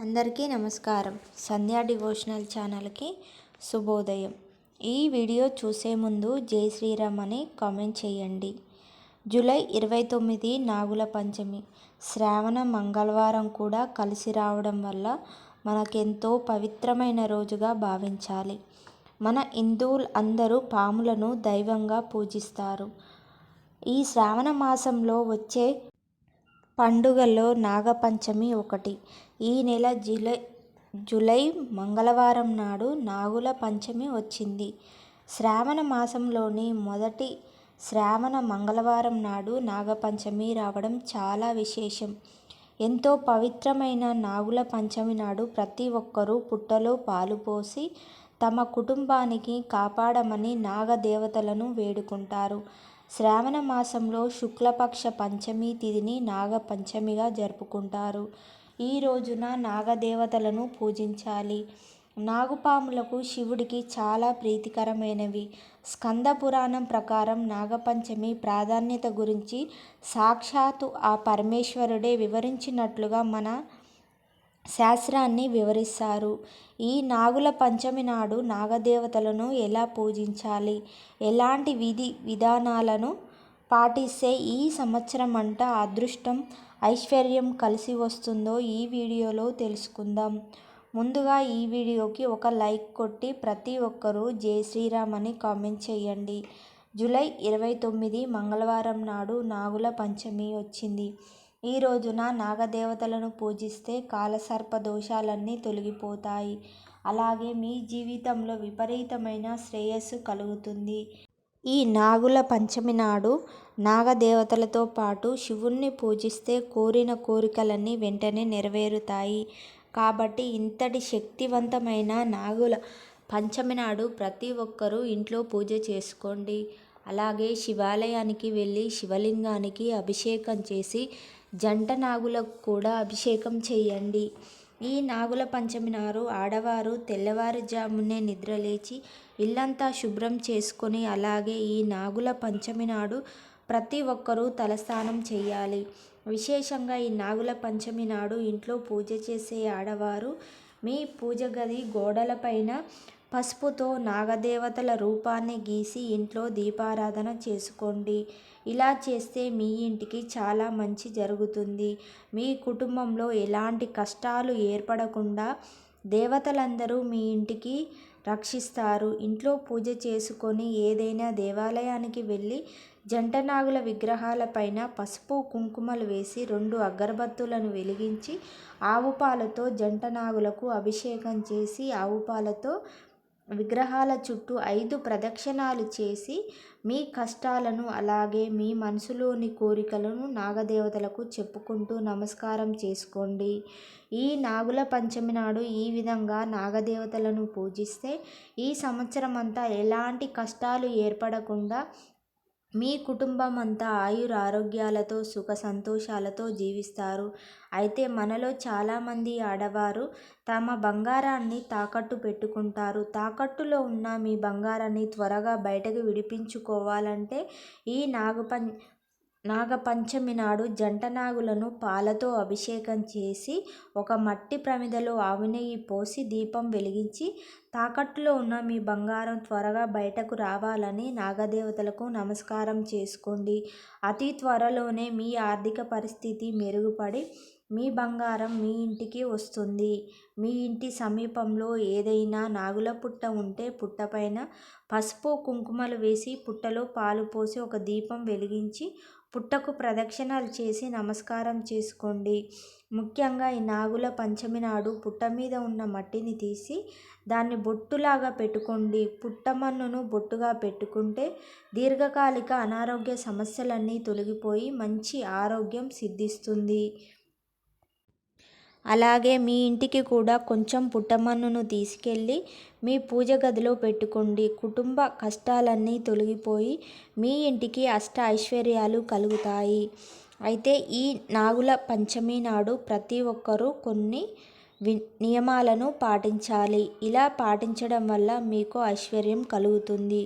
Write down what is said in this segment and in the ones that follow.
అందరికీ నమస్కారం. సంధ్యా డివోషనల్ ఛానల్కి శుభోదయం. ఈ వీడియో చూసే ముందు జై శ్రీరామ్ అని కామెంట్ చేయండి. జూలై ఇరవై తొమ్మిది నాగుల పంచమి. శ్రావణ మంగళవారం కూడా కలిసి రావడం వల్ల మనకెంతో పవిత్రమైన రోజుగా భావించాలి. మన హిందువులు అందరూ పాములను దైవంగా పూజిస్తారు. ఈ శ్రావణ మాసంలో వచ్చే పండుగల్లో నాగపంచమి ఒకటి. ఈ నెల జులై జూలై మంగళవారం నాడు నాగుల పంచమి వచ్చింది. శ్రావణ మాసంలోని మొదటి శ్రావణ మంగళవారం నాడు నాగపంచమి రావడం చాలా విశేషం. ఎంతో పవిత్రమైన నాగుల పంచమి నాడు ప్రతి ఒక్కరూ పుట్టలో పాలు పోసి తమ కుటుంబానికి కాపాడమని నాగదేవతలను వేడుకుంటారు. శ్రావణ మాసంలో శుక్లపక్ష పంచమి తిథిని నాగపంచమిగా జరుపుకుంటారు. ఈ రోజున నాగదేవతలను పూజించాలి. నాగుపాములకు శివుడికి చాలా ప్రీతికరమైనవి. స్కంద పురాణం ప్రకారం నాగపంచమి ప్రాధాన్యత గురించి సాక్షాత్తు ఆ పరమేశ్వరుడే వివరించినట్లుగా మన శాస్త్రాన్ని వివరిస్తారు. ఈ నాగుల పంచమి నాడు నాగదేవతలను ఎలా పూజించాలి? ఎలాంటి విధి విధానాలను పాటిస్తే ఈ సంవత్సరం అంతా అదృష్టం ఐశ్వర్యం కలిసి వస్తుందో ఈ వీడియోలో తెలుసుకుందాం. ముందుగా ఈ వీడియోకి ఒక లైక్ కొట్టి ప్రతి ఒక్కరూ జై శ్రీరామ్ అని కామెంట్ చేయండి. జూలై ఇరవై తొమ్మిది మంగళవారం నాడు నాగుల పంచమి వచ్చింది. ఈ రోజున నాగదేవతలను పూజిస్తే కాలసర్ప దోషాలన్నీ తొలగిపోతాయి. అలాగే మీ జీవితంలో విపరీతమైన శ్రేయస్సు కలుగుతుంది. ఈ నాగుల పంచమి నాడు నాగదేవతలతో పాటు శివుణ్ణి పూజిస్తే కోరిన కోరికలన్నీ వెంటనే నెరవేరుతాయి. కాబట్టి ఇంతటి శక్తివంతమైన నాగుల పంచమి నాడు ప్రతి ఒక్కరూ ఇంట్లో పూజ చేసుకోండి. అలాగే శివాలయానికి వెళ్ళి శివలింగానికి అభిషేకం చేసి జంట నాగులకు కూడా అభిషేకం చేయండి. ఈ నాగుల పంచమి నారు ఆడవారు తెల్లవారుజామునే నిద్రలేచి ఇల్లంతా శుభ్రం చేసుకొని అలాగే ఈ నాగుల పంచమి నాడు ప్రతి ఒక్కరూ తలస్నానం చేయాలి. విశేషంగా ఈ నాగుల పంచమి నాడు ఇంట్లో పూజ చేసే ఆడవారు మీ పూజ గది గోడలపైన పసుపుతో నాగదేవతల రూపాన్ని గీసి ఇంట్లో దీపారాధన చేసుకోండి. ఇలా చేస్తే మీ ఇంటికి చాలా మంచి జరుగుతుంది. మీ కుటుంబంలో ఎలాంటి కష్టాలు ఏర్పడకుండా దేవతలందరూ మీ ఇంటికి రక్షిస్తారు. ఇంట్లో పూజ చేసుకొని ఏదైనా దేవాలయానికి వెళ్ళి జంటనాగుల విగ్రహాలపైన పసుపు కుంకుమలు వేసి రెండు అగరబత్తులను వెలిగించి ఆవు పాలతో జంటనాగులకు అభిషేకం చేసి ఆవు పాలతో విగ్రహాల చుట్టూ ఐదు ప్రదక్షిణాలు చేసి మీ కష్టాలను అలాగే మీ మనసులోని కోరికలను నాగదేవతలకు చెప్పుకుంటూ నమస్కారం చేసుకోండి. ఈ నాగుల పంచమి నాడు ఈ విధంగా నాగదేవతలను పూజిస్తే ఈ సంవత్సరం అంతా ఎలాంటి కష్టాలు ఏర్పడకుండా మీ కుటుంబం అంతా ఆయుర ఆరోగ్యాలతో సుఖ సంతోషాలతో జీవిస్తారు. అయితే మనలో చాలామంది ఆడవారు తమ బంగారాన్ని తాకట్టు పెట్టుకుంటారు. తాకట్టులో ఉన్న మీ బంగారాన్ని త్వరగా బయటకు విడిపించుకోవాలంటే ఈ నాగపం నాగపంచమి నాడు జంట నాగులను పాలతో అభిషేకం చేసి ఒక మట్టి ప్రమిదలో ఆవు పోసి దీపం వెలిగించి తాకట్టులో ఉన్న మీ బంగారం త్వరగా బయటకు రావాలని నాగదేవతలకు నమస్కారం చేసుకోండి. అతి త్వరలోనే మీ ఆర్థిక పరిస్థితి మెరుగుపడి మీ బంగారం మీ ఇంటికి వస్తుంది. మీ ఇంటి సమీపంలో ఏదైనా నాగుల పుట్ట ఉంటే పుట్టపైన పసుపు కుంకుమలు వేసి పుట్టలో పాలు పోసి ఒక దీపం వెలిగించి పుట్టకు ప్రదక్షిణాలు చేసి నమస్కారం చేసుకోండి. ముఖ్యంగా ఈ నాగుల పంచమి నాడు పుట్ట మీద ఉన్న మట్టిని తీసి దాన్ని బొట్టులాగా పెట్టుకోండి. పుట్టమన్నును బొట్టుగా పెట్టుకుంటే దీర్ఘకాలిక అనారోగ్య సమస్యలన్నీ తొలగిపోయి మంచి ఆరోగ్యం సిద్ధిస్తుంది. అలాగే మీ ఇంటికి కూడా కొంచెం పుట్టమన్నును తీసుకెళ్ళి మీ పూజ గదిలో పెట్టుకోండి. కుటుంబ కష్టాలన్నీ తొలగిపోయి మీ ఇంటికి అష్ట ఐశ్వర్యాలు కలుగుతాయి. అయితే ఈ నాగుల పంచమి నాడు ప్రతి ఒక్కరూ కొన్ని నియమాలను పాటించాలి. ఇలా పాటించడం వల్ల మీకు ఐశ్వర్యం కలుగుతుంది.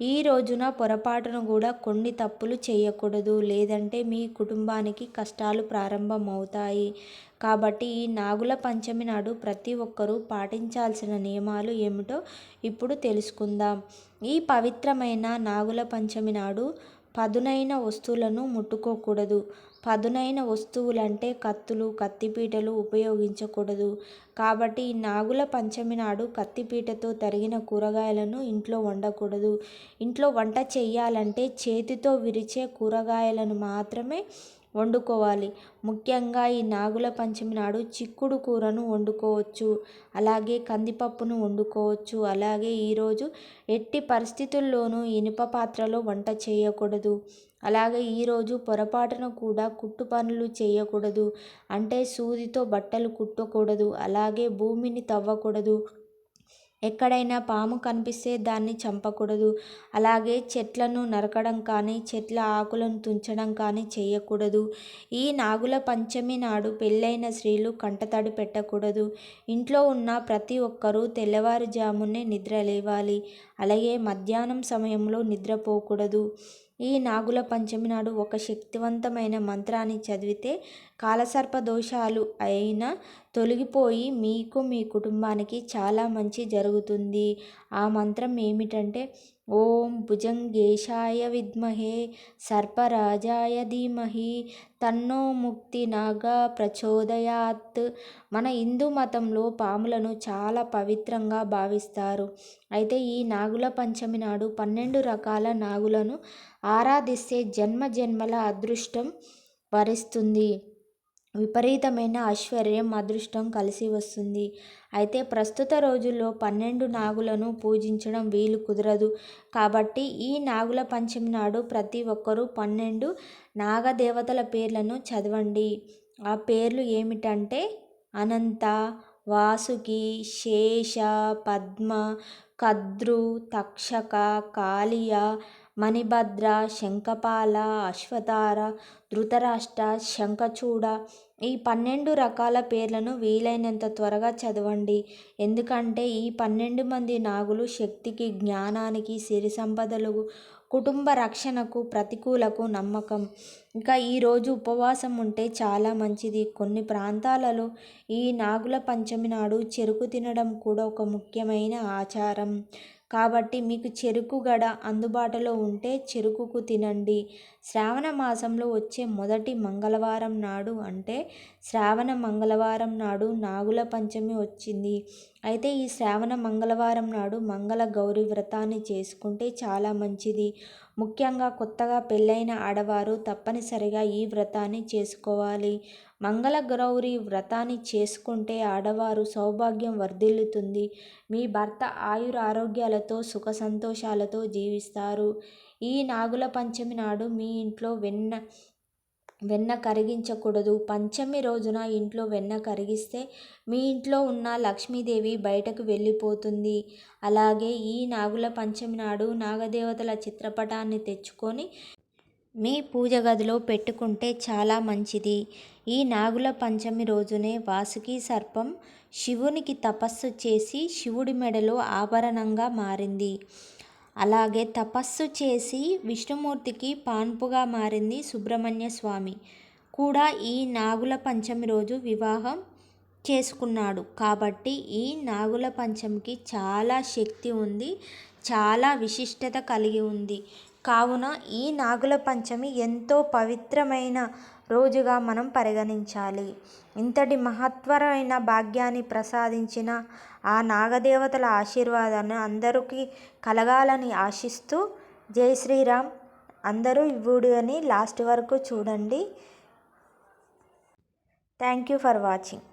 ఈ రోజున పొరపాటును కూడా కొన్ని తప్పులు చేయకూడదు. లేదంటే మీ కుటుంబానికి కష్టాలు ప్రారంభమవుతాయి. కాబట్టి ఈ నాగుల పంచమి నాడు ప్రతి ఒక్కరూ పాటించాల్సిన నియమాలు ఏమిటో ఇప్పుడు తెలుసుకుందాం. ఈ పవిత్రమైన నాగుల పంచమి నాడు పదునైన వస్తువులను ముట్టుకోకూడదు. పదునైన వస్తువులంటే కత్తులు కత్తిపీటలు ఉపయోగించకూడదు. కాబట్టి నాగుల పంచమి నాడు కత్తిపీటతో తరిగిన కూరగాయలను ఇంట్లో వండకూడదు. ఇంట్లో వంట చేయాలంటే చేతితో విరిచే కూరగాయలను మాత్రమే వండుకోవాలి. ముఖ్యంగా ఈ నాగుల పంచమి నాడు చిక్కుడు కూరను వండుకోవచ్చు. అలాగే కందిపప్పును వండుకోవచ్చు. అలాగే ఈరోజు ఎట్టి పరిస్థితుల్లోనూ ఇనుప పాత్రలో వంట చేయకూడదు. అలాగే ఈరోజు పొరపాటున కూడా కుట్టు పనులు చేయకూడదు. అంటే సూదితో బట్టలు కుట్టకూడదు. అలాగే భూమిని తవ్వకూడదు. ఎక్కడైనా పాము కనిపిస్తే దాన్ని చంపకూడదు. అలాగే చెట్లను నరకడం కానీ చెట్ల ఆకులను తుంచడం కానీ చేయకూడదు. ఈ నాగుల పంచమి నాడు పెళ్ళైన స్త్రీలు కంటతడి పెట్టకూడదు. ఇంట్లో ఉన్న ప్రతి ఒక్కరూ తెల్లవారుజామునే నిద్ర లేవాలి. అలాగే మధ్యాహ్నం సమయంలో నిద్రపోకూడదు. ఈ నాగుల పంచమి నాడు ఒక శక్తివంతమైన మంత్రాన్ని చదివితే కాలసర్ప దోషాలు అయినా తొలగిపోయి మీకు మీ కుటుంబానికి చాలా మంచి జరుగుతుంది. ఆ మంత్రం ఏమిటంటే ఓం భుజంగేశాయ విద్మహే సర్పరాజాయ ధీమహి తన్నో ముక్తి నాగా ప్రచోదయాత్. మన హిందూ మతంలో పాములను చాలా పవిత్రంగా భావిస్తారు. అయితే ఈ నాగుల పంచమి నాడు పన్నెండు రకాల నాగులను ఆరాధిస్తే జన్మ జన్మల అదృష్టం వరిస్తుంది. విపరీతమైన ఐశ్వర్యం అదృష్టం కలిసి వస్తుంది. అయితే ప్రస్తుత రోజుల్లో పన్నెండు నాగులను పూజించడం వీలు కుదరదు. కాబట్టి ఈ నాగుల పంచమి నాడు ప్రతి ఒక్కరూ పన్నెండు నాగదేవతల పేర్లను చదవండి. ఆ పేర్లు ఏమిటంటే అనంత వాసుకి శేష పద్మ కద్రు తక్షక కాళియ మణిభద్ర శంఖపాల అశ్వతార ధృతరాష్ట్ర శంఖచూడ ఈ పన్నెండు రకాల పేర్లను వీలైనంత త్వరగా చదవండి. ఎందుకంటే ఈ పన్నెండు మంది నాగులు శక్తికి జ్ఞానానికి సిరి సంపదలు కుటుంబ రక్షణకు ప్రతికూలకు నమ్మకం. ఇంకా ఈరోజు ఉపవాసం ఉంటే చాలా మంచిది. కొన్ని ప్రాంతాలలో ఈ నాగుల పంచమి నాడు చెరుకు తినడం కూడా ఒక ముఖ్యమైన ఆచారం. కాబట్టి మీకు చెరుకు గడ అందుబాటులో ఉంటే చెరుకుకు తినండి. శ్రావణ మాసంలో వచ్చే మొదటి మంగళవారం నాడు అంటే శ్రావణ మంగళవారం నాడు నాగుల పంచమి వచ్చింది. అయితే ఈ శ్రావణ మంగళవారం నాడు మంగళ గౌరి వ్రతాన్ని చేసుకుంటే చాలా మంచిది. ముఖ్యంగా కొత్తగా పెళ్ళైన ఆడవారు తప్పనిసరిగా ఈ వ్రతాన్ని చేసుకోవాలి. మంగళ గౌరి వ్రతాన్ని చేసుకుంటే ఆడవారు సౌభాగ్యం వర్ధిల్లుతుంది. మీ భర్త ఆయుర ఆరోగ్యాలతో సుఖ సంతోషాలతో జీవిస్తారు. ఈ నాగుల పంచమి నాడు మీ ఇంట్లో వెన్న వెన్న కరిగించకూడదు. పంచమి రోజున ఇంట్లో వెన్న కరిగిస్తే మీ ఇంట్లో ఉన్న లక్ష్మీదేవి బయటకు వెళ్ళిపోతుంది. అలాగే ఈ నాగుల పంచమి నాడు నాగదేవతల చిత్రపటాన్ని తెచ్చుకొని మీ పూజ గదిలో పెట్టుకుంటే చాలా మంచిది. ఈ నాగుల పంచమి రోజునే వాసుకి సర్పం శివునికి తపస్సు చేసి శివుడి మెడలో ఆభరణంగా మారింది. అలాగే తపస్సు చేసి విష్ణుమూర్తికి పాన్పుగా మారింది సుబ్రహ్మణ్య స్వామి. కూడా ఈ నాగుల పంచమి రోజు వివాహం చేసుకున్నాడు. కాబట్టి ఈ నాగుల పంచమికి చాలా శక్తి ఉంది చాలా విశిష్టత కలిగి ఉంది. కావున ఈ నాగుల పంచమి ఎంతో పవిత్రమైన రోజుగా మనం పరిగణించాలి. ఇంతటి మహత్తరమైన భాగ్యాన్ని ప్రసాదించిన ఆ నాగదేవతల ఆశీర్వాదాన్ని అందరికీ కలగాలని ఆశిస్తూ జై శ్రీరామ్. అందరూ ఈ వీడియోని లాస్ట్ వరకు చూడండి. Thank you for watching.